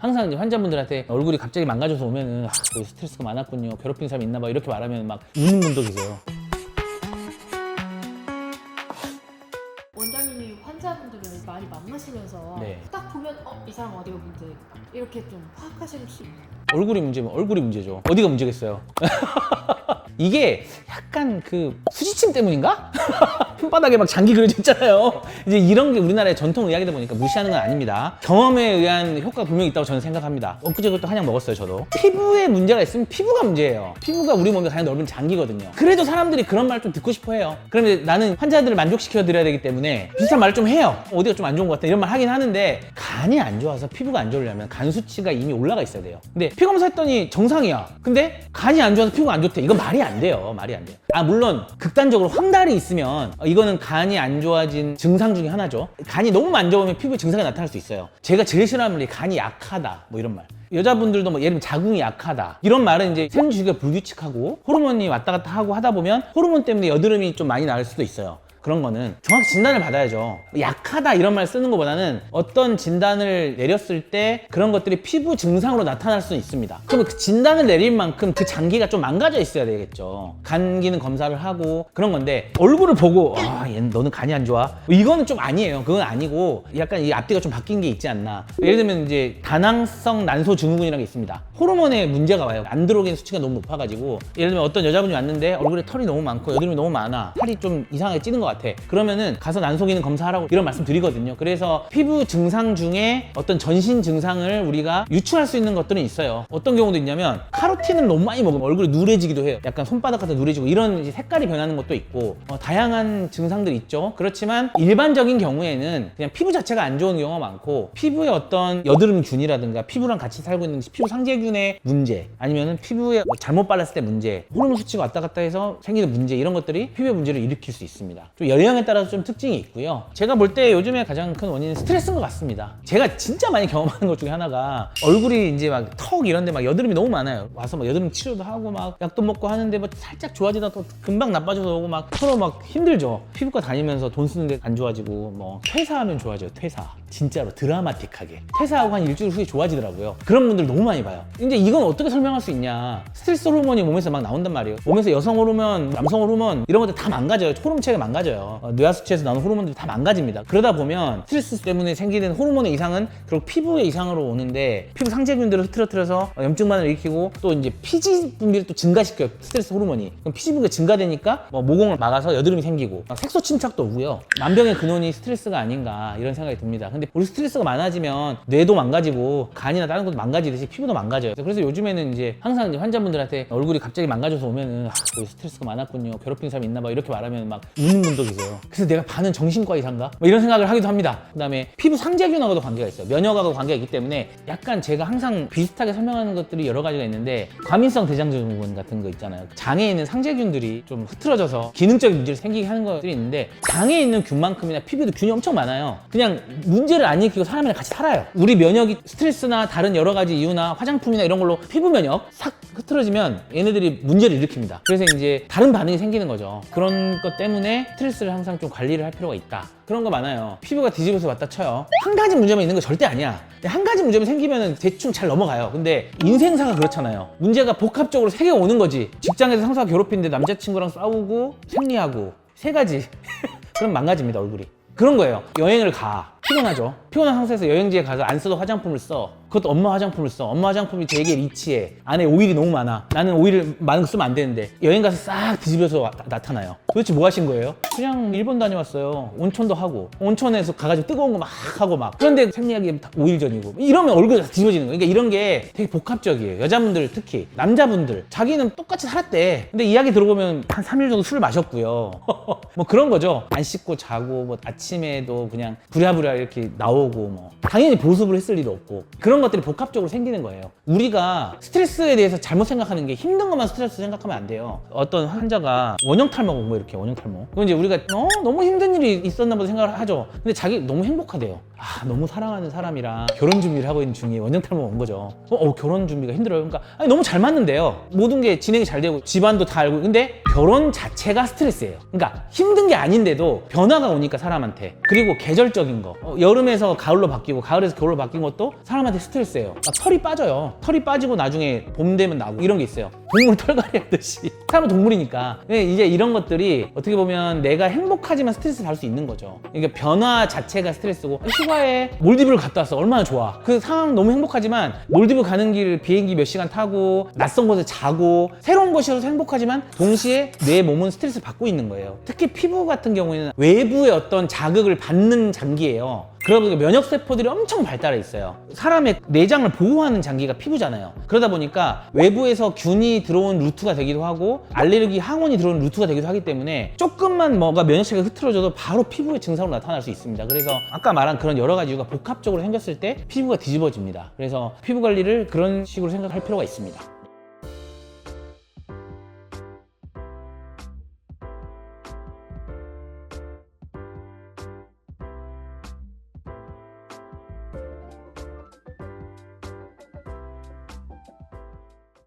항상 이제 환자분들한테 얼굴이 갑자기 망가져서 오면은 아, 뭐 스트레스가 많았군요. 괴롭힌 사람이 있나 봐. 이렇게 말하면 막 우는 분도 계세요. 원장님이 환자분들을 많이 만나시면서 네. 딱 보면 어, 이 사람 어디가 문제일까 이렇게 좀 파악하실 수 있나요? 얼굴이 문제면 얼굴이 문제죠. 어디가 문제겠어요? 이게 약간 그 수지침 때문인가? 손바닥에 막 장기 그려져 있잖아요. 이제 이런 게 우리나라의 전통 의학이다 보니까 무시하는 건 아닙니다. 경험에 의한 효과가 분명히 있다고 저는 생각합니다. 엊그제 그것도 한약 먹었어요, 저도. 피부에 문제가 있으면 피부가 문제예요. 피부가 우리 몸에 가장 넓은 장기거든요. 그래도 사람들이 그런 말 좀 듣고 싶어 해요. 그러면 나는 환자들을 만족시켜 드려야 되기 때문에 비슷한 말을 좀 해요. 어디가 좀 안 좋은 것 같다 이런 말 하긴 하는데 간이 안 좋아서 피부가 안 좋으려면 간 수치가 이미 올라가 있어야 돼요. 근데 피 검사 했더니 정상이야. 근데 간이 안 좋아서 피부가 안 좋대. 이건 말이 안 돼요. 말이 안 돼요. 아 물론 극단적으로 황달이 있으면 어, 이거는 간이 안 좋아진 증상 중에 하나죠. 간이 너무 안 좋으면 피부에 증상이 나타날 수 있어요. 제가 제일 싫어하는 말이 간이 약하다 뭐 이런 말. 여자분들도 뭐 예를 들면 자궁이 약하다 이런 말은 이제 생리 주기가 불규칙하고 호르몬이 왔다 갔다 하고 하다 보면 호르몬 때문에 여드름이 좀 많이 날 수도 있어요. 그런 거는 정확히 진단을 받아야죠. 약하다 이런 말 쓰는 것보다는 어떤 진단을 내렸을 때 그런 것들이 피부 증상으로 나타날 수는 있습니다. 그러면 그 진단을 내릴 만큼 그 장기가 좀 망가져 있어야 되겠죠. 간 기능 검사를 하고 그런 건데 얼굴을 보고 아, 얘는 너는 간이 안 좋아. 이거는 좀 아니에요. 그건 아니고 약간 이 앞뒤가 좀 바뀐 게 있지 않나. 예를 들면 이제 다낭성 난소 증후군이라는 게 있습니다. 호르몬에 문제가 와요. 안드로겐 수치가 너무 높아가지고 예를 들면 어떤 여자분이 왔는데 얼굴에 털이 너무 많고 여드름이 너무 많아. 살이 좀 이상하게 찌는 것 같아. 그러면은 가서 난소 기능 검사하라고 이런 말씀 드리거든요. 그래서 피부 증상 중에 어떤 전신 증상을 우리가 유추할 수 있는 것들은 있어요. 어떤 경우도 있냐면 카로틴을 너무 많이 먹으면 얼굴이 누래지기도 해요. 약간 손바닥 같은 누래지고 이런 색깔이 변하는 것도 있고 어, 다양한 증상들이 있죠. 그렇지만 일반적인 경우에는 그냥 피부 자체가 안 좋은 경우가 많고 피부에 어떤 여드름균이라든가 피부랑 같이 살고 있는 피부 상재균의 문제 아니면은 피부에 뭐 잘못 발랐을 때 문제 호르몬 수치가 왔다 갔다 해서 생기는 문제 이런 것들이 피부의 문제를 일으킬 수 있습니다. 좀 연령에 따라서 좀 특징이 있고요. 제가 볼 때 요즘에 가장 큰 원인은 스트레스인 것 같습니다. 제가 진짜 많이 경험하는 것 중에 하나가 얼굴이 이제 막 턱 이런데 막 여드름이 너무 많아요. 와서 막 여드름 치료도 하고 막 약도 먹고 하는데 뭐 살짝 좋아지다 또 금방 나빠져서 오고 막 서로 막 힘들죠. 피부과 다니면서 돈 쓰는데 안 좋아지고 뭐 퇴사하면 좋아져요. 퇴사. 진짜로 드라마틱하게. 퇴사하고 한 일주일 후에 좋아지더라고요. 그런 분들 너무 많이 봐요. 근데 이건 어떻게 설명할 수 있냐. 스트레스 호르몬이 몸에서 막 나온단 말이에요. 몸에서 여성 호르몬, 남성 호르몬 이런 것들 다 망가져요. 호르몬 체가 망가져 요. 어, 뇌하수체에서 나오는 호르몬들이 다 망가집니다. 그러다 보면 스트레스 때문에 생기는 호르몬의 이상은 결국 피부의 이상으로 오는데 피부 상재균들을 흐트러뜨려서 어, 염증반을 일으키고 또 이제 피지 분비를 또 증가시켜요. 스트레스 호르몬이. 그럼 피지 분비가 증가되니까 뭐 모공을 막아서 여드름이 생기고 막 색소 침착도 오고요. 만병의 근원이 스트레스가 아닌가 이런 생각이 듭니다. 근데 우리 스트레스가 많아지면 뇌도 망가지고 간이나 다른 것도 망가지듯이 피부도 망가져요. 그래서 요즘에는 이제 항상 이제 환자분들한테 얼굴이 갑자기 망가져서 오면은 아, 뭐 스트레스가 많았군요. 괴롭힌 사람이 있나 봐 이렇게 말하면 막 우는 분도 계세요. 그래서 내가 반은 정신과 의사인가? 뭐 이런 생각을 하기도 합니다. 그다음에 피부 상재균하고도 관계가 있어요. 면역하고 관계가 있기 때문에 약간 제가 항상 비슷하게 설명하는 것들이 여러 가지가 있는데 과민성 대장증후군 같은 거 있잖아요. 장에 있는 상재균들이 좀 흐트러져서 기능적인 문제를 생기게 하는 것들이 있는데 장에 있는 균만큼이나 피부에도 균이 엄청 많아요. 그냥 문제를 안 일으키고 사람이랑 같이 살아요. 우리 면역이 스트레스나 다른 여러 가지 이유나 화장품이나 이런 걸로 피부 면역 싹 흐트러지면 얘네들이 문제를 일으킵니다. 그래서 이제 다른 반응이 생기는 거죠. 그런 것 때문에 스트레스 를 항상 좀 관리를 할 필요가 있다. 그런 거 많아요. 피부가 뒤집어서 왔다 쳐요. 한 가지 문제만 있는 거 절대 아니야. 한 가지 문제만 생기면 대충 잘 넘어가요. 근데 인생사가 그렇잖아요. 문제가 복합적으로 세 개 오는 거지. 직장에서 상사가 괴롭히는데 남자친구랑 싸우고 생리하고 세 가지. 그럼 망가집니다, 얼굴이. 그런 거예요. 여행을 가. 피곤하죠. 피곤한 상태에서 여행지에 가서 안 쓰던 화장품을 써. 그것도 엄마 화장품을 써. 엄마 화장품이 되게 리치해. 안에 오일이 너무 많아. 나는 오일을 많은 거 쓰면 안 되는데. 여행 가서 싹 뒤집어서 와- 나 타나요. 도대체 뭐 하신 거예요? 그냥 일본 다녀왔어요. 온천도 하고. 온천에서 가가지고 뜨거운 거 막 하고 막. 그런데 생리하기 다 오일 전이고. 이러면 얼굴이 다 뒤집어지는 거예요. 그러니까 이런 게 되게 복합적이에요. 여자분들 특히. 남자분들. 자기는 똑같이 살았대. 근데 이야기 들어보면 한 3일 정도 술을 마셨고요. 뭐 그런 거죠. 안 씻고 자고 뭐 아침에도 그냥 부랴부랴 이렇게 나오고 뭐 당연히 보습을 했을 리도 없고 그런 것들이 복합적으로 생기는 거예요. 우리가 스트레스에 대해서 잘못 생각하는 게 힘든 것만 스트레스 생각하면 안 돼요. 어떤 환자가 원형 탈모 온 거예요, 이렇게 원형 탈모. 그럼 이제 우리가 어, 너무 힘든 일이 있었나 보다 생각을 하죠. 근데 자기 너무 행복하대요. 아, 너무 사랑하는 사람이랑 결혼 준비를 하고 있는 중에 원형 탈모 온 거죠. 어, 어, 결혼 준비가 힘들어요. 그러니까 아니, 너무 잘 맞는데요. 모든 게 진행이 잘 되고 집안도 다 알고 근데 결혼 자체가 스트레스예요. 그러니까 힘든 게 아닌데도 변화가 오니까 사람한테 그리고 계절적인 거 어, 여름에서 가을로 바뀌고 가을에서 겨울로 바뀐 것도 사람한테 스트레스예요. 막 털이 빠져요. 털이 빠지고 나중에 봄 되면 나고 이런 게 있어요. 동물 털갈이 하듯이. 사람은 동물이니까. 근데 이제 이런 것들이 어떻게 보면 내가 행복하지만 스트레스 받을 수 있는 거죠. 그러니까 변화 자체가 스트레스고 휴가에 몰디브를 갔다 왔어. 얼마나 좋아. 그 상황 너무 행복하지만 몰디브 가는 길 비행기 몇 시간 타고 낯선 곳에 자고 새로운 곳이라서 행복하지만 동시에 내 몸은 스트레스 받고 있는 거예요. 특히 피부 같은 경우에는 외부의 어떤 자극을 받는 장기예요. 그러다 보니까 면역세포들이 엄청 발달해 있어요. 사람의 내장을 보호하는 장기가 피부잖아요. 그러다 보니까 외부에서 균이 들어온 루트가 되기도 하고 알레르기 항원이 들어온 루트가 되기도 하기 때문에 조금만 뭐가 면역체가 흐트러져도 바로 피부의 증상으로 나타날 수 있습니다. 그래서 아까 말한 그런 여러 가지 이유가 복합적으로 생겼을 때 피부가 뒤집어집니다. 그래서 피부 관리를 그런 식으로 생각할 필요가 있습니다.